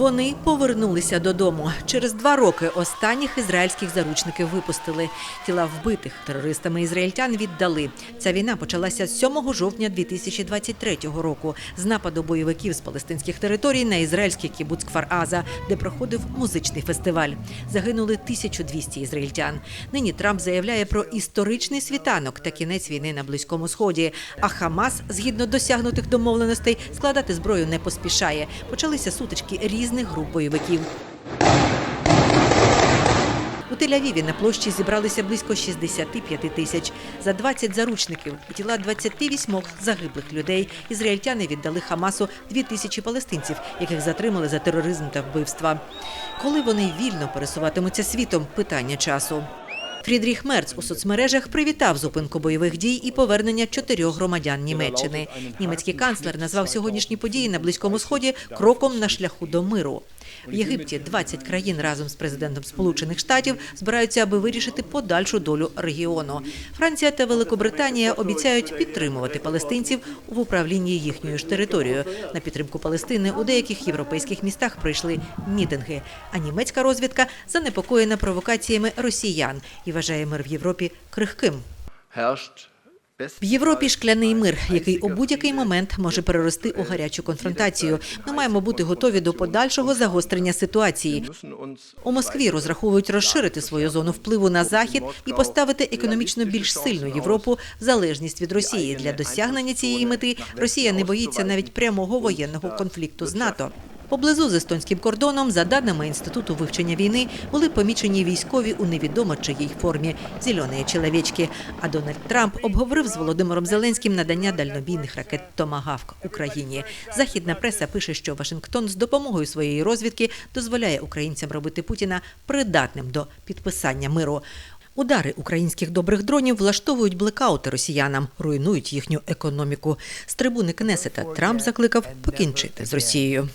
Вони повернулися додому. Через два роки останніх ізраїльських заручників випустили. Тіла вбитих терористами ізраїльтян віддали. Ця війна почалася 7 жовтня 2023 року з нападу бойовиків з палестинських територій на ізраїльський кібуц Кфар-Аза, де проходив музичний фестиваль. Загинули 1200 ізраїльтян. Нині Трамп заявляє про історичний світанок та кінець війни на Близькому Сході. А Хамас, згідно досягнутих домовленостей, складати зброю не поспішає. Почалися сутички різних груп бойовиків. У Тель-Авіві на площі зібралися близько 65 тисяч. За 20 заручників і тіла 28 загиблих людей ізраїльтяни віддали Хамасу 2 тисячі палестинців, яких затримали за тероризм та вбивства. Коли вони вільно пересуватимуться світом – питання часу. Фрідріх Мерц у соцмережах привітав зупинку бойових дій і повернення чотирьох громадян Німеччини. Німецький канцлер назвав сьогоднішні події на Близькому Сході кроком на шляху до миру. В Єгипті 20 країн разом з президентом Сполучених Штатів збираються, аби вирішити подальшу долю регіону. Франція та Великобританія обіцяють підтримувати палестинців в управлінні їхньою ж територією. На підтримку Палестини у деяких європейських містах прийшли мітинги. А німецька розвідка занепокоєна провокаціями росіян і вважає мир в Європі крихким. В Європі шкляний мир, який у будь-який момент може перерости у гарячу конфронтацію. Ми маємо бути готові до подальшого загострення ситуації. У Москві розраховують розширити свою зону впливу на захід і поставити економічно більш сильну Європу в залежність від Росії. Для досягнення цієї мети Росія не боїться навіть прямого воєнного конфлікту з НАТО. Поблизу з естонським кордоном, за даними інституту вивчення війни, були помічені військові у невідомо чиїй формі зелені чоловічки. А Дональд Трамп обговорив з Володимиром Зеленським надання дальнобійних ракет Томагавк Україні. Західна преса пише, що Вашингтон з допомогою своєї розвідки дозволяє українцям робити Путіна придатним до підписання миру. Удари українських добрих дронів влаштовують блекаути росіянам, руйнують їхню економіку. З трибуни Кнесета Трамп закликав покінчити з Росією.